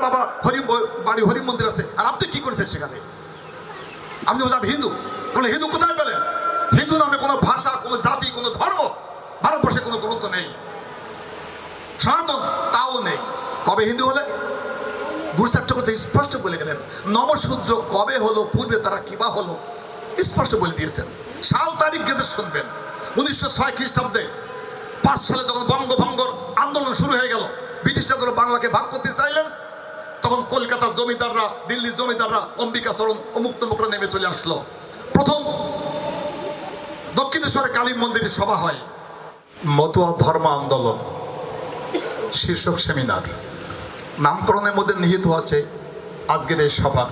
আপনার বাবা হরি বাড়ি হরি মন্দির আছে। আর আপনি কি করেছেন সেখানে? আপনি বলছেন হিন্দু। তাহলে হিন্দু কোথায় পেলেন? হিন্দু নামে কোনো ভাষা, কোনো জাতি, কোনো ধর্ম ভারতবর্ষে কোনো গুরুত্ব নেই। সনাতন তাও নেই। কবে হিন্দু হলে? গুরুসার স্পষ্ট বলে গেলেন। নমশূদ্র কবে হলো, পূর্বে তারা কিবা হলো, স্পষ্ট বলে দিয়েছেন। সাল তারিখ গেজে শুনবেন। উনিশশো ছয় খ্রিস্টাব্দে পাঁচ সালে যখন বঙ্গভঙ্গর আন্দোলন শুরু হয়ে গেল, ব্রিটিশরা যখন বাংলাকে ভাগ করতে চাইলেন তখন কলকাতার জমিদাররা, দিল্লির জমিদাররা অম্বিকা চরণ অমুক তমুকরা নেমে চলে আসলো। প্রথম দক্ষিণেশ্বরে কালী মন্দিরে সভা হয়। মতুয়া ধর্ম আন্দোলন, শীর্ষক সেমিনার। নামকরণের মধ্যে নিহিত আছে, আজকের এই সভা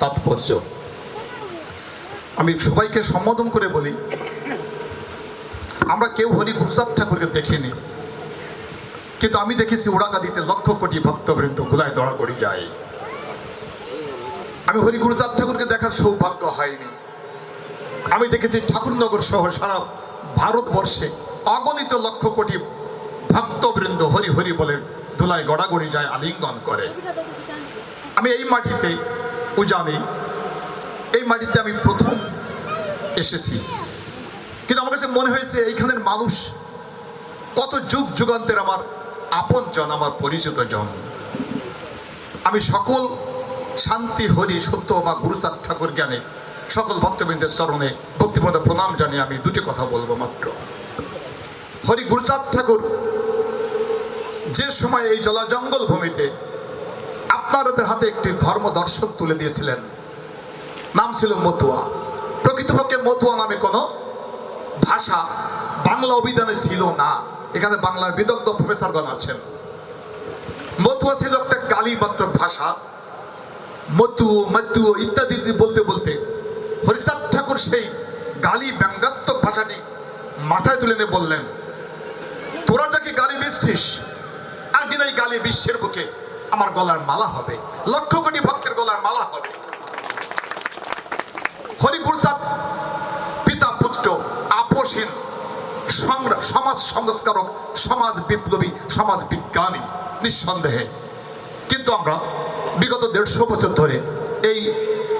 তাৎপর্য। আমি সবাইকে সম্বোধন করে বলি, আমরা কেউ হরি গুরুচাঁদ ঠাকুরকে দেখিনি। কিন্তু আমি দেখেছি উড়াকাদিতে লক্ষ কোটি ভক্তবৃন্দ গুলায় দড়া করে যায়। আমি হরি গুরুচাঁদ ঠাকুরকে দেখার সৌভাগ্য হয়নি। আমি দেখেছি ঠাকুরনগর সহ সারা ভারতবর্ষে অগণিত লক্ষ কোটি ভক্তবৃন্দ হরি হরি বলে ধুলায় গড়াগড়ি যায় আলিঙ্গন করে। আমি এই মাটিতে উজানি, এই মাটিতে আমি প্রথম এসেছি। কিন্তু আমার কাছে মনে হয়েছে এইখানের মানুষ কত যুগ যুগান্তের আমার আপন জন, আমার পরিচিত জন। আমি সকল শান্তি, হরি, সত্য বা গুরুচাঁদ ঠাকুর, জ্ঞানে, সকল ভক্তবৃন্দের চরণে ভক্তিপদ প্রণাম জানিয়ে আমি দুটি কথা বলব মাত্র। হরি গুরুচাঁদ ঠাকুর, যে সময় এই জলা জঙ্গল ভূমিতে আপনাদের হাতে একটি ধর্ম দর্শন তুলে দিয়েছিলেন, নাম ছিল মতুয়া। প্রকৃতপক্ষে মতুয়া নামে কোনো ভাষা, বাংলা অভিধানে ছিল না। এখানে বাংলার বিদগ্ধ প্রফেসরগণ আছেন মতুয়া ছিল একটা গালিমাত্র ভাষা। মতু মতু ইত্যাদি বলতে বলতে হরিচাঁদ ঠাকুর সেই গালি ব্যঙ্গাত্মক ভাষাটি মাথায় তুলে নিয়ে বললেন, তোরা যাকে গালি দিচ্ছিস? একদিন এই গালি বিশ্বের বুকে। আমার গলার মালা হবে। লক্ষ কোটি ভক্তের গলার মালা হবে। হরি গুরুচাঁদ পিতা পুত্র আপোষহীন সংগ্রা- সমাজ সংস্কারক, সমাজ বিপ্লবী, সমাজ বিজ্ঞানী, নিঃসন্দেহে। কিন্তু আমরা বিগত দেড়শো বছর ধরে এই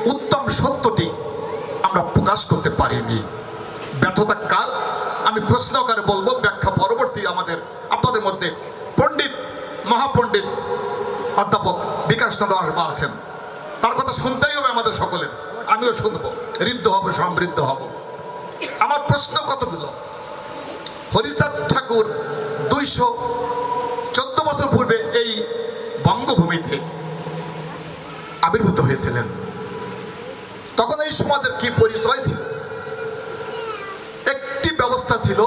উত্তম সত্যটি আমরা প্রকাশ করতে পারিনি। ব্যর্থতা কার? আমি প্রশ্ন আকারে বলব, ব্যাখ্যা পরবর্তী আমাদের, আপনাদের মধ্যে পণ্ডিত, মহাপণ্ডিত অধ্যাপক বিকাশ চন্দ্র আসবা আছেন। তার কথা শুনতেই হবে আমাদের সকলের। আমিও শুনব, ঋদ্ধ হবে, সমৃদ্ধ হব। আমার প্রশ্ন কতগুলো? হরিচাঁদ ঠাকুর দুইশো চোদ্দ বছর পূর্বে এই বঙ্গভূমিতে আবির্ভূত হয়েছিলেন। তখন এই সমাজের কি পরিচয় ছিল? একটি ব্যবস্থা ছিল,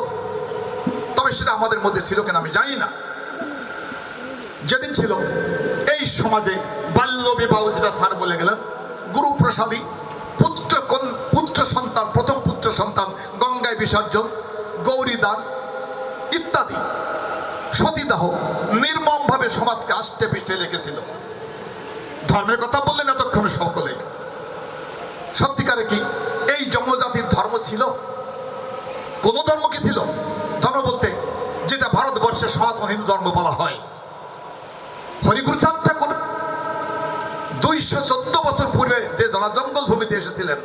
তবে সেটা আমাদের মধ্যে ছিল কেন আমি জানি না। যেদিন ছিল, এই সমাজে বাল্য বিবাহ যেটা স্যার বলে গেলেন গুরু প্রসাদী পুত্র কন- পুত্র সন্তান, প্রথম পুত্র সন্তান গঙ্গায় বিসর্জন গৌরী দান ইত্যাদি। সতীদাহ নির্মমভাবে সমাজকে আষ্টে পিষ্টে লেগেছিল ধর্মের কথা বললেন এতক্ষণ সকলে। সত্যিকারে কি এই জনজাতির ধর্ম ছিল? কোন ধর্ম কি ছিল? ধর্ম বলতে যেটা ভারতবর্ষের সনাতন হিন্দু ধর্ম বলা হয়। হরিগুরুচাঁদ ঠাকুর দুইশো চোদ্দ বছর পূর্বে যে জনজঙ্গল ভূমিতে এসেছিলেন,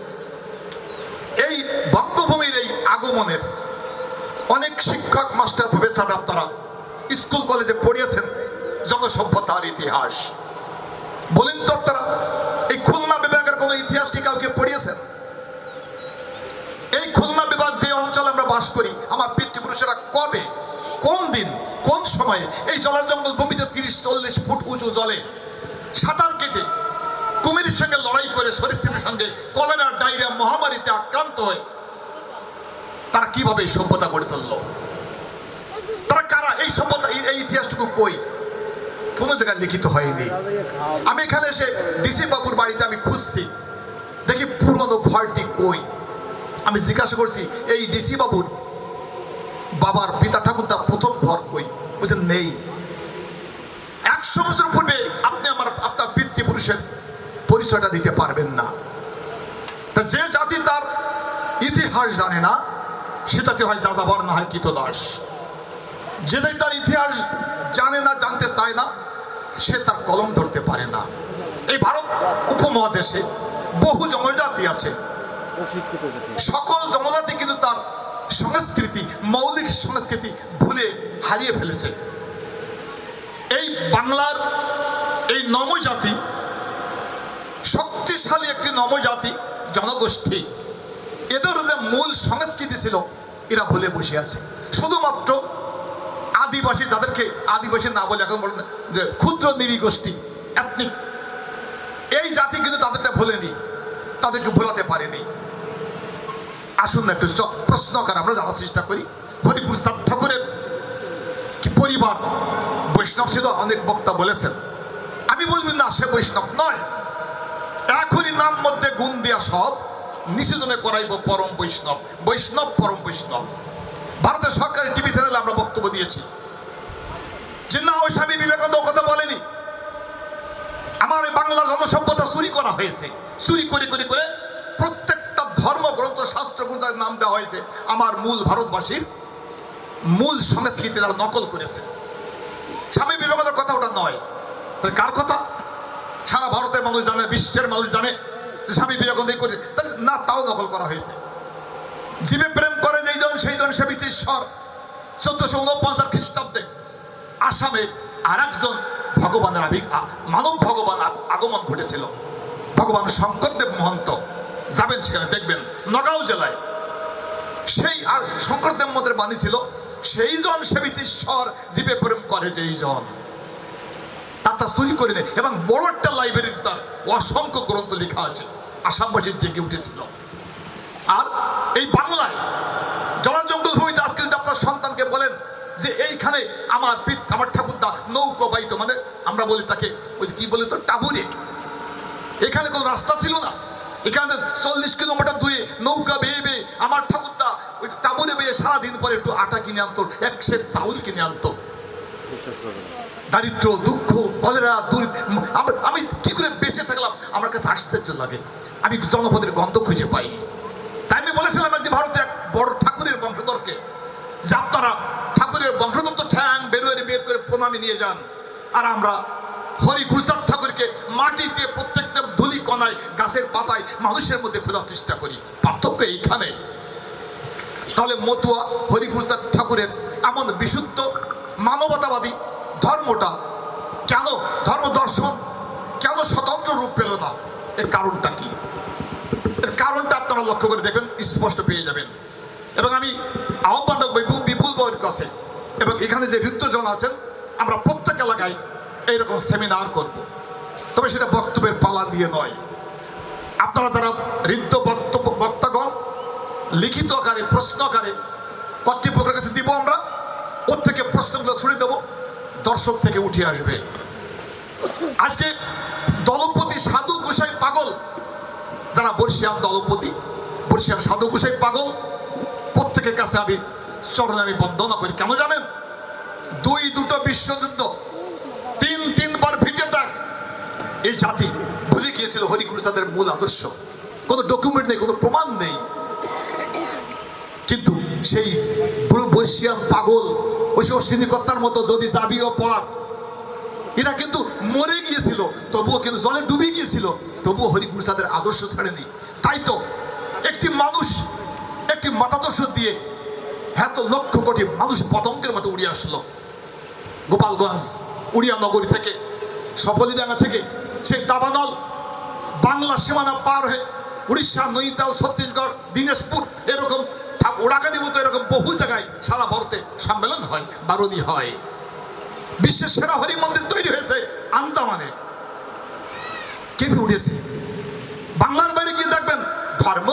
এই বঙ্গভূমির এই আগমনের অনেক শিক্ষক, মাস্টার, প্রফেসর আপনারা স্কুল, কলেজে পড়িয়েছেন জনসভ্যতার ইতিহাস। বলেন তো আপনারা, এই খুলনা বিভাগের কোনো ইতিহাস কি কাউকে পড়িয়েছেন? এই খুলনা বিভাগ যে অঞ্চলে আমরা বাস করি, আমার পিতৃপুরুষেরা কবে, কোন দিন, কোন সময়ে এই জলার জঙ্গল ভূমিতে তিরিশ, চল্লিশ ফুট উঁচু জলে সাঁতার কেটে কুমিরের সঙ্গে লড়াই করে সরিস্তির সঙ্গে কলেরা ডায়রিয়া, মহামারীতে আক্রান্ত হয়ে তারা কীভাবে এই সভ্যতা গড়ে তুললো? তারা কারা? এই সভ্যতা, এই- ইতিহাসটুকু কই? কোনো জায়গায় লিখিত হয়নি। আমি এখানে এসে ডিসি বাবুর বাড়িতে আমি খুঁজছি। দেখি পুরনো ঘরটি কই? আমি জিজ্ঞাসা করছি, এই ডিসি বাবুর বাবার পিতা ঠাকুর তার প্রথম ঘর কই? বুঝলেন নেই। একশো বছর পূর্বে আপনি আমার, আপনার পিতৃপুরুষের পরিচয়টা দিতে পারবেন না। তা যে জাতি তার ইতিহাস জানে না সে জাতি হয় যাযাবর না হয় কীতদাস যে জাতি তার ইতিহাস জানে না, জানতে চায় না, সে তার কলম ধরতে পারে না। এই ভারত উপমহাদেশে বহু জনজাতি আছে। সকল জনজাতি কিন্তু তার সংস্কৃতি, মৌলিক সংস্কৃতি ভুলে হারিয়ে ফেলেছে। এই বাংলার এই নমজাতি শক্তিশালী একটি নমজাতি জনগোষ্ঠী। এদের যে মূল সংস্কৃতি ছিল, এরা ভুলে বসে আছে। শুধুমাত্র আদিবাসী, যাদেরকে আদিবাসী না বলে এখন বলেন, যে ক্ষুদ্র নিরীগোষ্ঠী এথনিক এই জাতি কিন্তু তাদেরটা ভুলেনি, তাদেরকে ভোলাতে পারেনি। আসুন না একটু প্রশ্ন করে, আমরা জানার চেষ্টা করি। হরিপুর চাঁদ ঠাকুরের কি পরিবার? বৈষ্ণব ছিল, অনেক বক্তা বলেছেন। আমি বলবি না, সে বৈষ্ণব নয়। এখনই নাম মধ্যে গুণ দেয়া সব। নিষেধনে করাইব পরম বৈষ্ণব বৈষ্ণব পরম বৈষ্ণব। ভারতের সরকারি টিভি চ্যানেলে আমরা বক্তব্য দিয়েছি। যে না, ওই স্বামী বিবেকানন্দ কথা বলেনি। আমার এই বাংলা জনসভ্যতা চুরি করা হয়েছে। চুরি করে করে করে প্রত্যেকটা ধর্মগ্রন্থ শাস্ত্র গ্রন্থের নাম দেওয়া হয়েছে, আমার মূল ভারতবাসীর মূল সংস্কৃতি তারা নকল করেছে। স্বামী বিবেকানন্দের কথা ওটা নয়। তাহলে কার কথা? সারা ভারতের মানুষ জানে, বিশ্বের মানুষ জানে স্বামী বিবেকানন্দ করেছে। না, তাও দখল করা হয়েছে। জীবে প্রেম করে যেই জন, সেই জন সে ঈশ্বর চোদ্দশো উনপঞ্চাশ খ্রিস্টাব্দে আসামে আর একজন ভগবানের আবির আ- মানব ভগবান আগমন ঘটেছিল। ভগবান শঙ্করদেব মহন্ত। যাবেন সেখানে, দেখবেন, নগাঁও জেলায়। সেই আর শঙ্করদেব মদের বাণী ছিল। সেই জন সেবিত ঈশ্বর জীবে প্রেম করে যেই জন। তা চুরি করে নেয়। এবং বড় একটা লাইব্রেরির তার অসংখ্য গ্রন্থ লেখা আছে। আসামবাসী জেগে উঠেছিল। আর এই বাংলায় জলাজঙ্গল ভূমিতে আজকে যদি আপনার সন্তানকে বলেন যে এইখানে আমার পিত, আমার ঠাকুরদা নৌকো বাইতো মানে আমরা বলি তাকে, ওই কি বলি তো, টাবুরে। এখানে কোনো রাস্তা ছিল না। এখানে চল্লিশ কিলোমিটার দূরে নৌকা বেয়ে বেয়ে আমার ঠাকুরদা ওই টাবুরে বেয়ে সারাদিন পরে একটু আটা কিনে আনতো, এক সেট চাউল কিনে আনতো। দারিদ্র, দুঃখ, কলেরা, দুর আমি কি করে বেঁচে থাকলাম? আমার কাছে আশ্চর্য লাগে। আমি জনপদের গন্ধ খুঁজে পাই। তাই আমি বলেছিলাম একদিন ভারতে এক বড় ঠাকুরের বংশধরকে, যে আপনারা ঠাকুরের বংশধর তো ঠ্যাং বেরোয় বের করে প্রণামী নিয়ে যান, আর আমরা হরি গুরুচাঁদ ঠাকুরকে মাটিতে প্রত্যেকটা ধুলি কণায়, গাছের পাতায় মানুষের মধ্যে খোঁজার চেষ্টা করি। পার্থক্য এইখানে। তাহলে মতুয়া হরি হরিপ্রসাদ ঠাকুরের এমন বিশুদ্ধ মানবতাবাদী ধর্মটা কেন ধর্ম দর্শন কেন স্বতন্ত্র রূপ পেল না? এর কারণটা কি? এর কারণটা আপনারা লক্ষ্য করে দেখবেন, স্পষ্ট পেয়ে যাবেন। এবং আমি আহ্বান রাখব বিপুল বউয়ের কাছে। এবং এখানে যে হৃদ্যজন আছেন, আমরা প্রত্যেক এলাকায় এইরকম সেমিনার করব। তবে সেটা বক্তব্যের পালা দিয়ে নয়। আপনারা যারা হৃদ্য বক্তব্য, বক্তাগণ, লিখিত আকারে, প্রশ্ন আকারে কর্তৃপক্ষের কাছে দিব আমরা, ওর থেকে প্রশ্নগুলো ছুড়ে দেবো, দর্শক থেকে উঠে আসবে। আজকে গোসাই পাগল? যারা বর্ষিয়ান দলপতি বর্ষিয়ান সাধু গোসাই পাগল, প্রত্যেকের কাছে আমি চরণে আমি বন্দনা করি। কেন জানেন? দুই দুটো বিশ্বযুদ্ধ, তিন তিনবার ভিটে থাক এই জাতি ভুলে গিয়েছিল হরিগুরুসাদের মূল আদর্শ। কোনো ডকুমেন্ট নেই, কোনো প্রমাণ নেই। কিন্তু সেই পুরো পাগল, ওই অশ্বিনীকর্তার মতো যদি যাবিও পড়ার এরা কিন্তু মরে গিয়েছিল, তবুও কিন্তু জলে ডুবে গিয়েছিল, তবুও হরিগুরুসাদের আদর্শ ছাড়েনি। তাই তো একটি মানুষ, একটি মতাদর্শ দিয়ে এত লক্ষ কোটি মানুষ পতঙ্গের মতো উড়ে আসলো। গোপালগঞ্জ, উড়িয়া নগরী থেকে, সফলিডাঙ্গা থেকে, সেই দাবানল বাংলা সীমানা পার হয়ে উড়িষ্যা নৈতাল ছত্তিশগড়, দিনাজপুর এরকম ওড়াকানির মতো এরকম বহু জায়গায় সারা ভারতে সম্মেলন হয় বারণী হয়। বিশ্বের সেরা হরি মন্দির তৈরি হয়েছে আন্দামানে। কেঁপে উঠেছে? বাংলার বাইরে গিয়ে দেখবেন ধর্ম,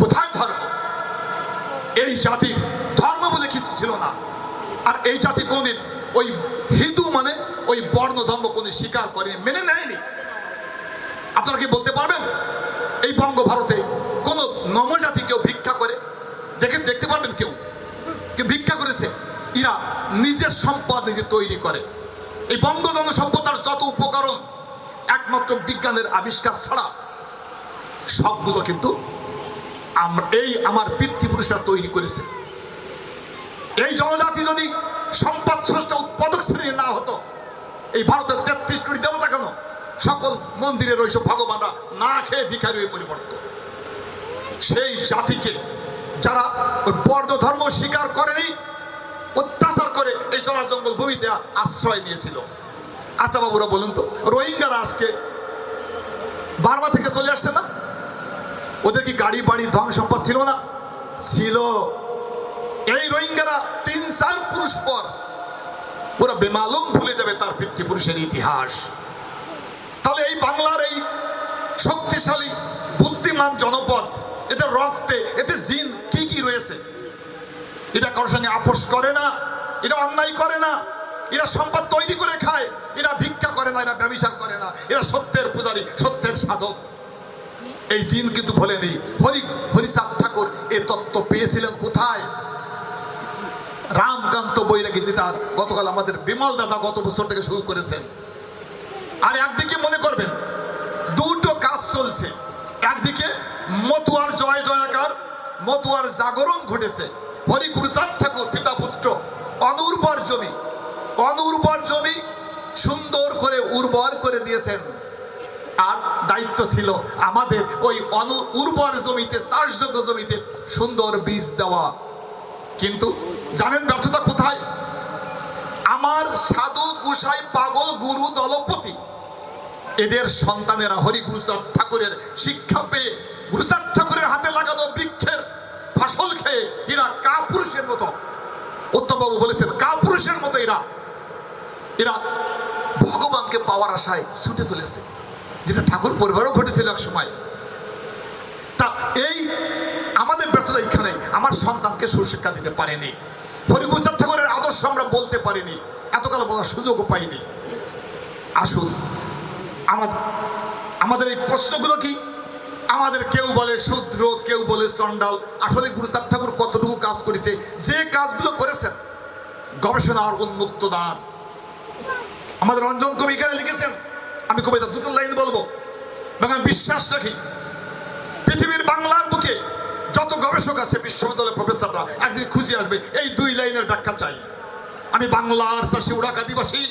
কোথায় ধর্ম? এই জাতির ধর্ম বলে কিছু ছিল না। আর এই জাতি কোনদিন ওই হিন্দু মানে ওই বর্ণ ধর্ম কোনদিন স্বীকার করেনি মেনে নেয়নি। আপনারা কি বলতে পারবেন? এই বঙ্গ ভারতে কোন নমজাতি কেউ ভিক্ষা করে? দেখে দেখতে পারবেন কেউ? কেউ ভিক্ষা করেছে? ইরা নিজের সম্পদ নিজে তৈরি করে। এই বঙ্গ জনসভ্যতার যত উপকরণ, একমাত্র বিজ্ঞানের আবিষ্কার ছাড়া সবগুলো কিন্তু এই আমার পিতৃপুরুষরা তৈরি করেছে। এই জনজাতি যদি সম্পদ স্রষ্টা উৎপাদক শ্রেণি না হতো, এই ভারতের তেত্রিশ কোটি দেবতা কেন সকল মন্দিরের ওইসব ভগবানরা না খেয়ে ভিখারি হয়ে পরিবর্তন সেই জাতিকে যারা বর্ণ ধর্ম স্বীকার করেনি করে এই জলা জঙ্গল ভূমিতে আশ্রয় নিয়েছিল। আচ্ছা বাবুরা, বলুন তো, রোহিঙ্গারা আজকে বারবা থেকে চলে আসছে না? ওদের কি গাড়ি বাড়ি ধন সম্পদ ছিল না? ছিল। এই রোহিঙ্গারা তিন চার পুরুষ পর ওরা বেমালুম ভুলে যাবে তার পিতৃপুরুষের ইতিহাস। তাহলে এই বাংলার এই শক্তিশালী, বুদ্ধিমান জনপদ, এদের রক্তে এতে জিন কি কি রয়েছে? এটা কারোর সঙ্গে আপোষ করে না। এটা অন্যায় করে না। এরা সম্পদ তৈরি করে খায়। এরা ভিক্ষা করে না, এরা ব্যবসার করে না। এরা সত্যের পূজারী, সত্যের সাধক। এই জিন কিন্তু ভোলেনি। হরি হরিচাঁদ ঠাকুর এ তত্ত্ব পেয়েছিলেন কোথায়? রামকান্ত বৈরাগী যেটা গতকাল আমাদের বিমল দাদা গত বছর থেকে শুরু করেছেন। আর একদিকে মনে করবেন, দুটো কাজ চলছে। একদিকে মতুয়ার জয়, জয়াকার, মতুয়ার জাগরণ ঘটেছে। হরি গুরুচাঁদ ঠাকুর, পিতা পুত্র অনুর্বর জমি অনুর্বর জমি সুন্দর করে উর্বর করে দিয়েছেন। আর দায়িত্ব ছিল আমাদের ওই অনু, উর্বর জমিতে, চাষযোগ্য জমিতে সুন্দর বীজ দেওয়া। কিন্তু জানেন ব্যর্থতা কোথায়? আমার সাধু, গুসাই, পাগল, গুরু, দলপতি, এদের সন্তানেরা হরি গুরুচাঁদ ঠাকুরের শিক্ষা পেয়ে গুরুচাঁদ ঠাকুরের হাতে লাগানো বৃক্ষের ফসল খেয়ে এরা কাপুরুষের মতো উত্তমবাবু বলেছেন, কাপুরুষের মতো এরা। এরা ভগবানকে পাওয়ার আশায় ছুটে চলেছে, যেটা ঠাকুর পরিবারও ঘটেছিল এক সময়। তা এই আমাদের ব্যর্থতা এখানে আমার সন্তানকে সুশিক্ষা দিতে পারেনি। হরিগুজার ঠাকুরের আদর্শ আমরা বলতে পারিনি, এতকাল বলার সুযোগও পাইনি। আসুন আমাদের আমাদের এই প্রশ্নগুলো কি? আমাদের কেউ বলে শূদ্র, কেউ বলে চন্ডাল আসলে গুরুচাঁদ ঠাকুর কতটুকু কাজ করেছে, যে কাজগুলো করেছেন, গবেষণার উন্মুক্ত দ্বার। আমাদের রঞ্জন কবি এখানে লিখেছেন, আমি কবিতা দুটো লাইন বলব, এবং আমি বিশ্বাস রাখি, পৃথিবীর বাংলার বুকে যত গবেষক আছে, বিশ্ববিদ্যালয়ের প্রফেসররা, একদিন খুঁজে আসবে, এই দুই লাইনের ব্যাখ্যা চাই। আমি বাংলার চাষি উড়াক আদিবাসী,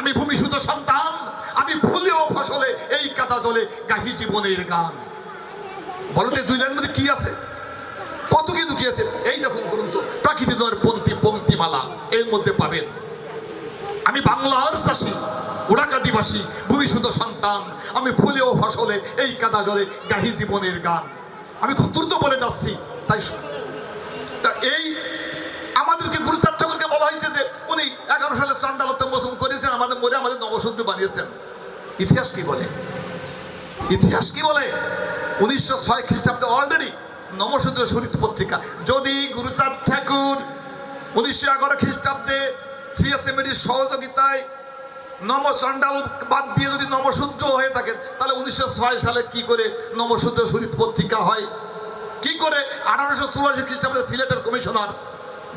আমি ভূমিসূত সন্তান, আমি ভুলেও ফসলে এই কাদা জলে গাহি জীবনের গান। বলো দুই লাইনের মধ্যে কি আছে? কত কি লুকিয়ে আছে? এই দেখুন করুন তো, প্রাকৃতিক পন্থী পঙ্ক্তিমালা এর মধ্যে পাবেন। আমি বাংলার চাষি উড়াক আদিবাসী ভূমিসূত সন্তান, আমি ফুলে ও ফসলে, এই কাদা জলে গাহি জীবনের গান। আমি খুব দ্রুত বলে যাচ্ছি, তাই তা এই আমাদেরকে গুরুচাঁদ ঠাকুরকে বলা হয়েছে যে, উনি এগারো সালে চন্ডালত্ব মোচন করেছেন, আমাদের মরে আমাদের নবসূত্র বানিয়েছেন। ইতিহাস কি বলে? ইতিহাস কি বলে? উনিশশো ছয় খ্রিস্টাব্দে অলরেডি নমসূত্র শরীর পত্রিকা। যদি গুরুচাঁদ ঠাকুর উনিশশো এগারো খ্রিস্টাব্দে সিএসএমএডির সহযোগিতায় নমচণ্ডাল বাদ দিয়ে যদি নমসূত্র হয়ে থাকে, তাহলে উনিশশো ছয় সালে কি করে নমসূত্র শরীর পত্রিকা হয়? কি করে? আঠারোশো চুরাশি খ্রিস্টাব্দে সিলেটের কমিশনার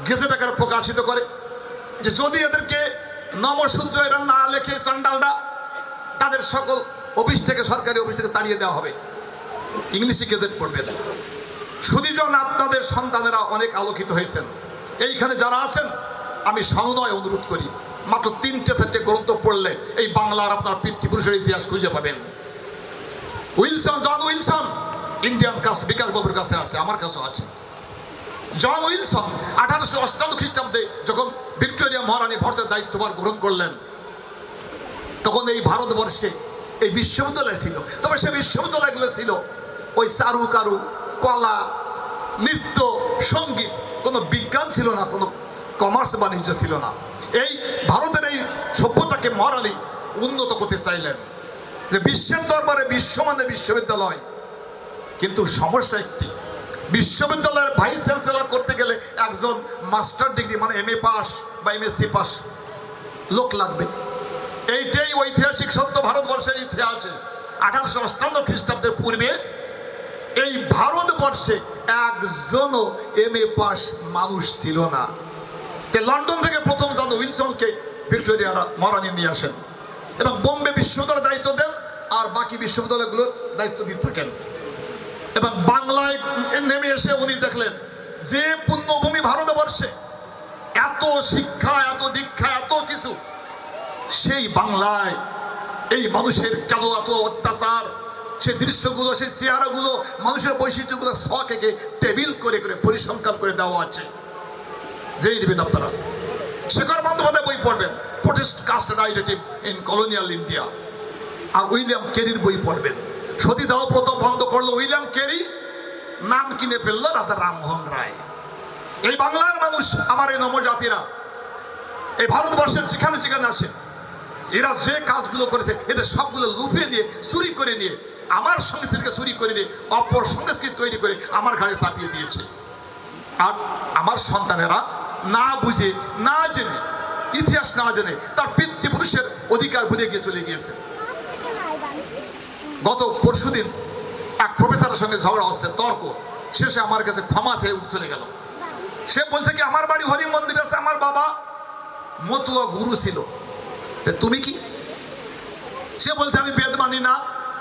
গেজেট আকারে প্রকাশিত করে যে যদি এদেরকে নমসূত্র এরা না লেখে চণ্ডালরা তাদের সকল অফিস থেকে, সরকারি অফিস থেকে তাড়িয়ে দেওয়া হবে। ইংলিশে গেজেট পড়বেন সুদীজন আপনাদের সন্তানেরা অনেক আলোকিত হয়েছেন। এইখানে যারা আছেন, আমি সনয় অনুরোধ করি, মাত্র তিনটে চারটে গ্রন্থ পড়লে এই বাংলার আপনার পিতৃপুরুষের ইতিহাস খুঁজে পাবেন। Wilson, John Wilson, Indian caste Bikash বাবুর কাছে আছে, আমার কাছেও আছে। জন উইলসন আঠারোশো অষ্টান্ন খ্রিস্টাব্দে যখন ভিক্টোরিয়া মহারানী ভারতের দায়িত্বভার গ্রহণ করলেন, তখন এই ভারতবর্ষে এই বিশ্ববিদ্যালয় ছিল। তবে সে বিশ্ববিদ্যালয়গুলো ছিল ওই চারু, কারু, কলা, নৃত্য, সংগীত, কোনো বিজ্ঞান ছিল না, কোনো কমার্স বাণিজ্য ছিল না। এই ভারতের এই সভ্যতাকে মরালি উন্নত করতে চাইলেন যে বিশ্বের দরবারে বিশ্বমানের বিশ্ববিদ্যালয়। কিন্তু সমস্যা একটি, বিশ্ববিদ্যালয়ের ভাইস চ্যান্সেলর করতে গেলে একজন মাস্টার ডিগ্রি মানে এম এ পাস বা এমএসসি পাস লোক লাগবে। এইটাই ঐতিহাসিক সত্য ভারতবর্ষের ইতিহাসে। আঠারোশো অষ্টান্ন খ্রিস্টাব্দের পূর্বে এই ভারতবর্ষে একজনও এম এ পাস মানুষ ছিল না। লন্ডন থেকে প্রথম জন উইলসনকে ভিক্টোরিয়ার মহারানী নিয়ে আসেন এবং বোম্বে বিশ্ববিদ্যালয়ের দায়িত্ব দেন আর বাকি বিশ্ববিদ্যালয়গুলোর দায়িত্ব দিতে থাকেন। এবং বাংলায় নেমে এসে উনি দেখলেন যে পুণ্যভূমি ভারতবর্ষে, এত শিক্ষা, এত দীক্ষা, এত কিছু সেই বাংলায় এই মানুষের কেন এত অত্যাচার সেই দৃশ্যগুলো সেই চেহারাগুলো, মানুষের বৈশিষ্ট্যগুলো শখ সকে টেবিল করে করে পরিসংখ্যান করে দেওয়া আছে। জেনে নেবেন আপনারা। শেখর বন্দ্যোপাধ্যায় বই পড়বেন। Protest caste identity in colonial India. R William কেরির বই পড়বেন। সতীদাহ প্রথম বন্ধ করল উইলিয়াম কেরি, নাম কিনে ফেলল রাজা রামমোহন রায়। এই বাংলার মানুষ, আমার এই নমজাতিরা এই ভারতবর্ষের যেখানে যেখানে আছে এরা যে কাজগুলো করেছে, এদের সবগুলো লুপিয়ে দিয়ে চুরি করে নিয়ে, আমার সংস্কৃতিকে চুরি করে দিয়ে অপর সংস্কৃতি তৈরি করে আমার ঘাড়ে চাপিয়ে দিয়েছে। আর আমার সন্তানেরা না বুঝে, না জেনে, ইতিহাস না জেনে তার পিতৃপুরুষের অধিকার ভুলে গিয়ে চলে গিয়েছে। গত পরশুদিন এক প্রফেসরের সঙ্গে ঝগড়া হচ্ছে, তর্ক। শেষে আমার কাছে ক্ষমা চেয়ে উঠে চলে গেল। সে বলছে কি, আমার বাড়ি হরি মন্দির আছে, আমার বাবা মতুয়া গুরু ছিল। তুমি কি? সে বলছে, আমি বেদ মানি না,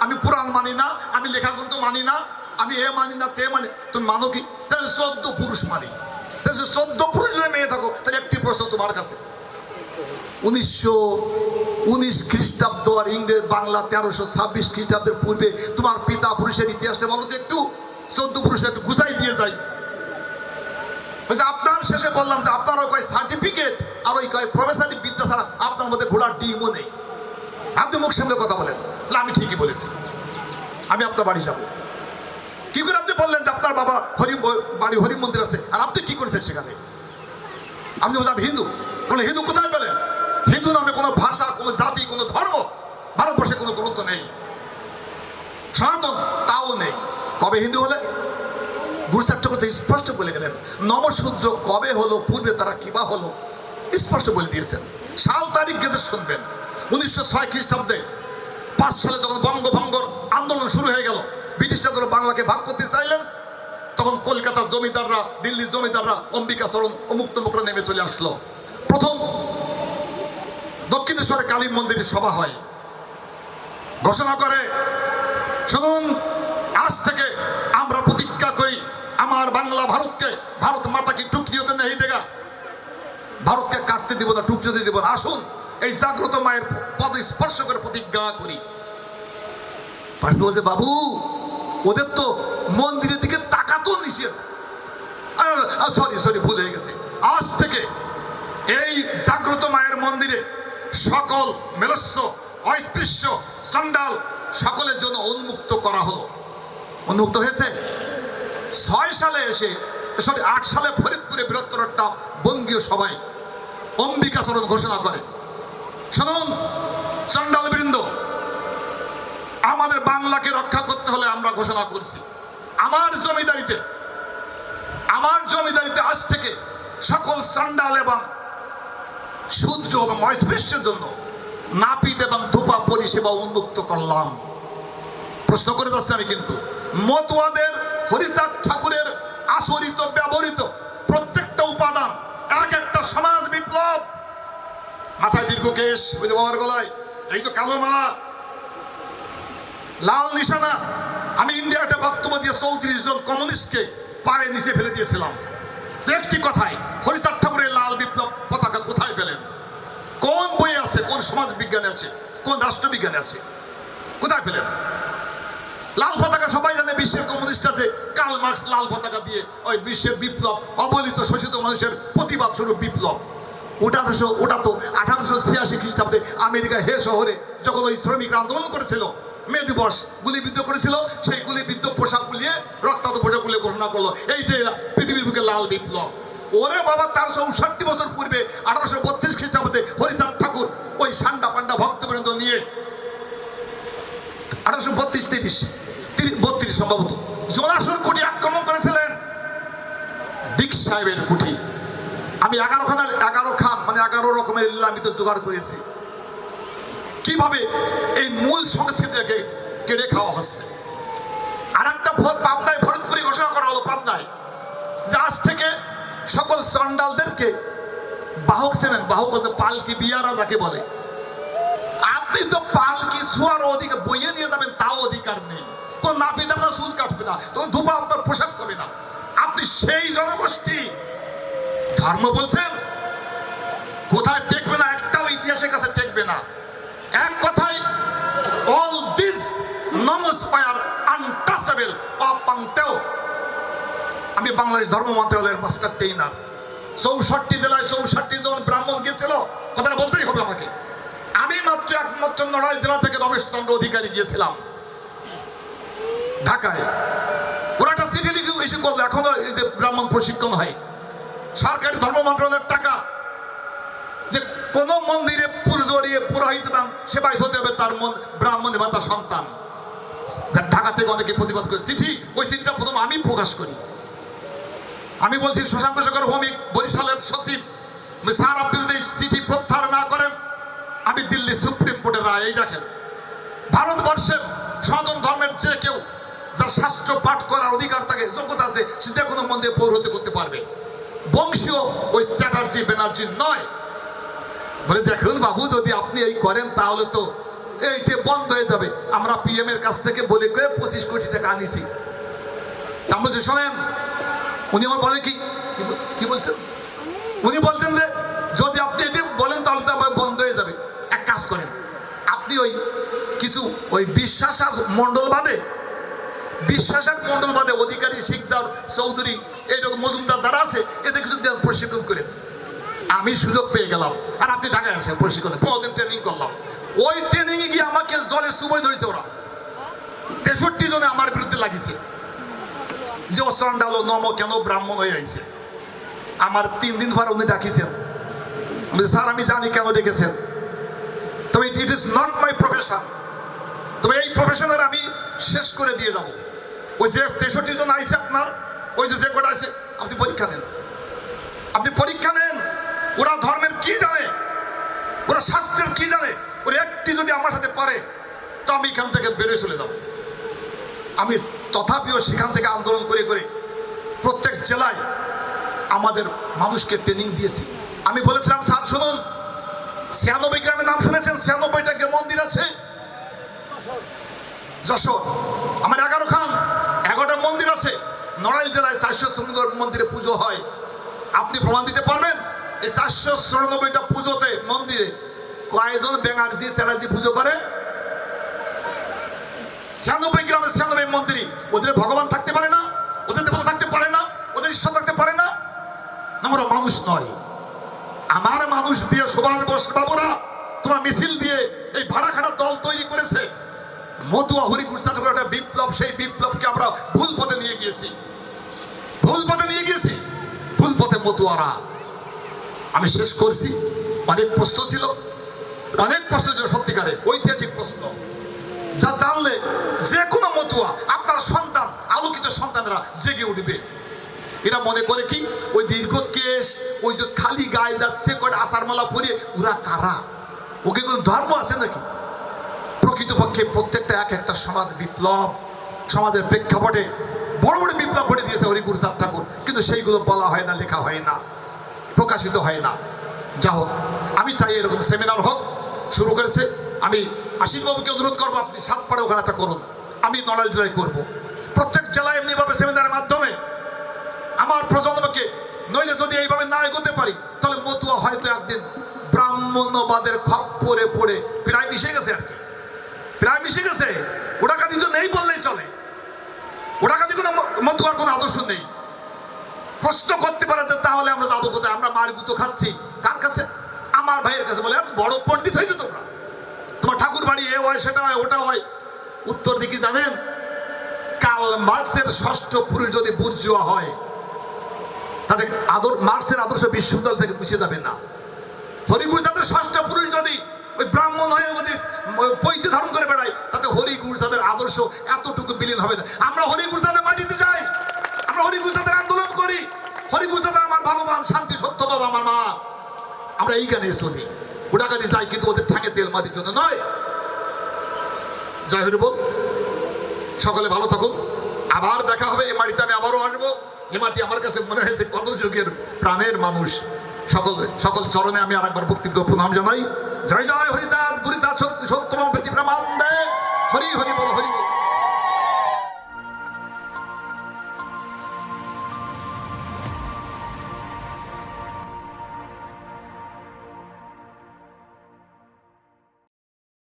আমি পুরাণ মানি না, আমি লেখাগ্রন্থ মানি না, আমি এ মানি না, তে মানি তুমি মানো কি? তাহলে চোদ্দ পুরুষ মানি। তাহলে চোদ্দ পুরুষের মেয়ে থাকো, তাহলে একটি প্রশ্ন তোমার কাছে। উনিশশো উনিশ খ্রিস্টাব্দ আর ইংরেজ বাংলা তেরোশো ছাব্বিশ খ্রিস্টাব্দের পূর্বে তোমার পিতা পুরুষের ইতিহাসটা বলো তো একটু। চোদ্দ পুরুষের একটু গুছাই দিয়ে যাই। আপনার শেষে বললাম যে আপনারও কয় সার্টিফিকেট আর ওই কয় প্রফেসরি বিদ্যা ছাড়া আপনার মধ্যে ঘোড়ার ডিমও নেই। আপনি মুখ সামনে কথা বলেন। তাহলে আমি ঠিকই বলেছি। আমি আপনার বাড়ি যাব। কি করে আপনি বললেন যে আপনার বাবা হরি বাড়ি হরি মন্দির আছে? আর আপনি কি করেছেন সেখানে? আপনি বলছেন হিন্দু। তাহলে হিন্দু কোথায় পেলেন? হিন্দু নামে কোনো ভাষা, কোনো জাতি, কোনো ধর্ম ভারতবর্ষে কোনো গ্রন্থ নেই। সনাতন তাও নেই। কবে হিন্দু হলে? গুরু চক্রবর্তী স্পষ্ট বলে গেলেন। নমশূদ্র কবে হলো, পূর্বে তারা কিবা হলো, স্পষ্ট বলে দিয়েছেন। সাল তারিখ গেছে শুনবেন। উনিশশো ছয় খ্রিস্টাব্দে পাঁচ সালে যখন বঙ্গভঙ্গর আন্দোলন শুরু হয়ে গেল, ব্রিটিশরা যখন বাংলাকে ভাগ করতে চাইলেন, তখন কলকাতার জমিদাররা, দিল্লির জমিদাররা অম্বিকা চরণ অমুক তমুকরা নেমে চলে আসলো। প্রথম দক্ষিণেশ্বরে কালী মন্দিরে সভা হয়। ঘোষণা করে, শুনুন, আজ থেকে আমরা প্রতিজ্ঞা করি আমার বাংলা ভারতকে, ভারত মাতাকে টুকরি হতে নেই দেগা ভারতকে কাটতে দিব না, টুকরি হতে দিব না। আসুন, এই জাগ্রত মায়ের পদ স্পর্শ করে। প্রতিজ্ঞা করি বলছে, বাবু, ওদের তো মন্দিরের দিকে তাকাতেও নিষেধ। সরি সরি ভুল হয়ে গেছে। আজ থেকে এই জাগ্রত মায়ের মন্দিরে সকল মেলস্য, অস্পৃশ্য, চণ্ডাল সকলের জন্য উন্মুক্ত করা হলো। উন্মুক্ত হয়েছে? ছয় সালে এসে, সরি, আট সালে ফরিদপুরে বৃহত্তর একটা বঙ্গীয় সভায় অম্বিকাচরণ ঘোষণা করে। শুনুন, চণ্ডাল বৃন্দ, আমাদের বাংলাকে রক্ষা করতে হলে আমরা ঘোষণা করছি। আমার জমিদারিতে আমার জমিদারিতে আজ থেকে সকল চণ্ডাল এবং শূদ্র এবং অস্পৃশ্যের জন্য নাপিত এবং ধূপা পরিষেবা উন্মুক্ত করলাম। প্রশ্ন করে যাচ্ছে আমি কিন্তু, মতুয়াদের হরিচাঁদ ঠাকুরের আচরিত, ব্যবহৃত প্রত্যেকটা উপাদান, এক একটা সমাজ বিপ্লব। মাথায় দীর্ঘ কেশ, ওই যে বাবার গলায়, এই তো কালো মালা, লাল নিশানা। আমি ইন্ডিয়াতে বক্তব্য দিয়ে চৌত্রিশ জন কমিউনিস্টকে পায়ে নিচে ফেলে দিয়েছিলাম। একটি কথাই, হরিচাঁদ ঠাকুরের লাল বিপ্লব পতাকা কোথায় পেলেন? কোন বই আছে? কোন সমাজ বিজ্ঞানে আছে? কোন রাষ্ট্রবিজ্ঞানে আছে? কোথায় পেলেন? লাল পতাকা, সবাই জানে বিশ্বের কমিউনিস্ট আছে। কার্ল মার্কস লাল পতাকা দিয়ে ওই বিশ্বের বিপ্লব, অবহেলিত শোষিত মানুষের প্রতিবাদ স্বরূপ বিপ্লব। ওটা আঠারোশো ওটা তো আঠারোশো ছিয়াশি খ্রিস্টাব্দে আমেরিকা হে শহরে যখন ওই শ্রমিকরা আন্দোলন করেছিল, মে দিবস গুলিবিদ্ধ করেছিল, সেই গুলিবিদ্ধ পোশাক গুলিয়ে রক্তাক্ত পোশাক গুলিয়ে ঘোষণা করল। এইটাই পৃথিবীর বুকে লাল বিপ্লব। ওরে বাবা তার চৌষট্টি বছর পূর্বে আঠারোশো বত্রিশ খ্রিস্টাব্দে হরিচাঁদ ঠাকুর ওই সান্ডা পান্ডা ভক্তবৃন্দ নিয়ে আঠারোশো বত্রিশ, তিরিশ। তিরিশ বত্রিশ সম্ভবত। জোনাসুর কুটি আক্রমণ করেছিলেন। ডিক সাহেবের কুঠি। আমি এগারো খানার এগারো খান মানে এগারো রকমের ইসলামিত জোগাড় করেছি। কীভাবে এই মূল সংস্কৃতিটাকে কেড়ে খাওয়া হচ্ছে? আর একটা ভোট পাবনায়, ফরিদপুরি ঘোষণা করা হলো পাবনায়, যে আজ থেকে সকল চন্ডালদেরকে বাহক চেনেন, বাহক বলতে পালকি বিয়ারা যাকে বলে। আপনি তো পালকি শোয়ার অধিকার বইয়ে নিয়ে যাবেন, তাও অধিকার নেই। কোন নাপিত আপনার চুল কাটবে না তখন ধূপা আপনার পোশাক করবে না। আপনি সেই জনগোষ্ঠী। ধর্ম বলছেন, কোথায় টেকবে না, একটাও ইতিহাসের কাছে টেকবে না। এক কথায় অল দিস নমস্পায়ার আনটাচেবল অপাংতেও আমি বাংলাদেশ ধর্ম মন্ত্রণালয়ের মাস্টার ট্রেনার চৌষট্টি জেলায় চৌষট্টি জন ব্রাহ্মণ গিয়েছিল কথাটা বলতেই হবে আমাকে। আমি মাত্র একমাত্র নড়াই জেলা থেকে রমেশ চন্দ্র অধিকারী গিয়েছিলাম। ঢাকায়। ওরা একটা চিঠি লিখে এসে করল, এখনও ব্রাহ্মণ প্রশিক্ষণ হয়। সরকারি ধর্ম মন্ত্রণালয়ের টাকা যে কোন মন্দিরে পুজোরিয়ে পুরোহিত এবং সেবাই হতে হবে, তার মন ব্রাহ্মণ এবং তার সন্তান ঢাকা থেকে অনেকে প্রতিবাদ করে, চিঠি, ওই চিঠিটা প্রথম আমি প্রকাশ করি। আমি বলছি, শশাঙ্ক শেখর ভৌমিক, বরিশালের সচিব স্যার আপনি যদি চিঠি প্রত্যাহার না করেন আমি দিল্লি সুপ্রিম কোর্টের রায়, এই দেখেন, ভারতবর্ষের সনাতন ধর্মের যে কেউ যার শাস্ত্র পাঠ করার অধিকার থাকে, যোগ্যতা আছে, সে যে কোনো মন্দিরে পৌরোহিত্য করতে পারবে। বংশীয় ওই চ্যাটার্জি ব্যানার্জি নয়। বলে দেখুন বাবু, যদি আপনি এই করেন, তাহলে তো এইটা বন্ধ হয়ে যাবে। আমরা পিএম এর কাছ থেকে বলে করে পঁচিশ কোটি টাকা আনিছি। শোনেন, উনি আমার বলে কি? কি বলছেন? উনি বলছেন যে, যদি আপনি এটি বলেন তাহলে তো আবার বন্ধ হয়ে যাবে এক কাজ করেন আপনি ওই কিছু ওই বিশ্বাস আর মণ্ডল বাদে, বিশ্বাসের মণ্ডল বাদে অধিকারী শিকদার চৌধুরী, এইরকম মজুমদার যারা আছে এদের কিছু প্রশিক্ষণ করে আমি সুযোগ পেয়ে গেলাম। আর আপনি ঢাকায় আসেন প্রশিক্ষণে পনেরো ট্রেনিং করলাম। ওই ট্রেনিং এ গিয়ে আমাকে দলে সুবই ধরেছে ওরা। তেষট্টি জনে আমার বিরুদ্ধে লাগিয়েছে যে অসন্ডালো নম কেন ব্রাহ্মণ হয়ে আইছে? আমার তিন দিন পর উনি ডাকিছেন। স্যার, আমি জানি কেন ডেকেছেন। তবে it is not my profession তবে এই প্রফেশনের আমি শেষ করে দিয়ে যাব। ওই যে তেষট্টি জন আইছে আপনার, ওই যে যে কটা আছে আপনি পরীক্ষা নেন। আপনি পরীক্ষা নেন, ওরা ধর্মের কি জানে? ওরা শাস্ত্রের কি জানে? ওরা একটি যদি আমার সাথে পারে, তো আমি এখান থেকে বেরোয় চলে যাব। আমি তথাপিও সেখান থেকে আন্দোলন করে করে প্রত্যেক জেলায় আমাদের মানুষকে ট্রেনিং দিয়েছি। আমি বলেছিলাম, স্যার, শুনুন, ছিয়ানব্বই গ্রামের নাম শুনেছেন? ছিয়ানব্বইটা মন্দির আছে। যশোর। আমার এগারো খান, এগারোটা মন্দির আছে। নড়াইল জেলায় চারশো সুন্দর মন্দিরে পুজো হয়। আপনি প্রমাণ দিতে পারবেন? এই চারশো চুরানব্বইটা পুজোতে মন্দিরে কয়েকজন ব্যানার্জি চ্যাটার্জি পুজো করে? ছিয়ানব্বই গ্রামে ছিয়ানব্বই মন্দিরই ওদের ভগবান থাকতে পারে না, ওদের দেবতা থাকতে পারে না, ওদের ঈশ্বর থাকতে পারে না। আমরা মানুষ নয়। আমার মানুষ দিয়ে সুভাষ বোস বাবুরা, তোমার মিছিল দিয়ে এই ভাড়াখানা দল তৈরি করেছে। মতুয়া হরিকুর ঠাকুর একটা বিপ্লব, সেই বিপ্লবকে আমরা ভুল পথে নিয়ে গিয়েছি। ভুল পথে নিয়ে গিয়েছি? ভুল পথে মতুয়ারা। আমি শেষ করছি। অনেক প্রশ্ন ছিল। অনেক প্রশ্ন ছিল সত্যিকারে। ঐতিহাসিক প্রশ্ন। যা জানলে যে কোনো মতুয়া, আপনার সন্তান, আলোকিত সন্তানরা জেগে উঠবে। এরা মনে করে কি? ওই দীর্ঘ কেশ, ওই যে খালি গায়ে যাচ্ছে করে আষাঢ় মালা পরে ওরা কারা? ওকে কোনো ধর্ম আছে নাকি? প্রকৃতপক্ষে প্রত্যেকটা এক একটা সমাজ বিপ্লব, সমাজের প্রেক্ষাপটে বড় বড় বিপ্লব ঘটে দিয়েছে হরিগুরু সাত ঠাকুর। কিন্তু সেইগুলো বলা হয় না, লেখা হয় না, প্রকাশিত হয় না। যা হোক, আমি চাই এরকম সেমিনার হোক, শুরু করেছে। আমি আশিস বাবুকে অনুরোধ করব, আপনি সাতপাড়ে ওখানে একটা করুন। আমি নড়াইল জেলায় করব। প্রত্যেক জেলায় এমনিভাবে সেমিনারের মাধ্যমে আমার প্রজন্মকে, নইলে যদি এইভাবে না এগোতে পারি, তাহলে মতুয়া হয়তো একদিন ব্রাহ্মণ্যবাদের খপ্পরে পড়ে প্রায় মিশে গেছে আর কি। প্রায় মিশে গেছে। ওটা কাদি তো নেই বললেই চলে। ওটা কাদি কোনো কোনো আদর্শ নেই। প্রশ্ন করতে পারে যে তাহলে আমরা যাব কোথায়? আমরা মার গুতো খাচ্ছি। কার কাছে? আমার ভাইয়ের কাছে বলে বড় পণ্ডিত হয়েছে তোমরা। তোমার ঠাকুর বাড়ি এ হয়, সেটা হয়, ওটা হয়। উত্তর দিকে জানেন, কাল মার্ক্সের ষষ্ঠ পুরুষ যদি বুর্জুয়া হয়, তাদের আদর, মার্ক্সের আদর্শ বিশ্ববিদ্যালয় থেকে মুছে যাবে না। হরিগুরজাদের ষষ্ঠ পুরুষ যদি ওই ব্রাহ্মণ হয়ে যদি পৈতে ধারণ করে বেড়ায়, তাতে হরিগুরজাদের আদর্শ এতটুকু বিলীন হবে না। আমরা হরিগুরজাদের মাটিতে যাই, আমরা হরিগুরজাদের আন্দোলন করি। হরি হরিগুরজাদের আমার ভগবান, শান্তি, সত্য বাবা, আমার মা। আমরা এই গানে চলি ওটা কাজে যাই, কিন্তু ওদের ঠাঙে তেল মাটির জন্য নয়। জয় হরি বল সকলে ভালো থাকুন। আবার দেখা হবে, এ মাটিতে আমি আবারও আসব। এ মাটি আমার কাছে মনে হয়েছে কত যুগের প্রাণের মানুষ। সকল সকল চরণে আমি আরেকবার বক্তব্য প্রণাম জানাই। জয় জয় হরিচাঁদ, গুরিচাঁদ সত্যম পৃথিবী মান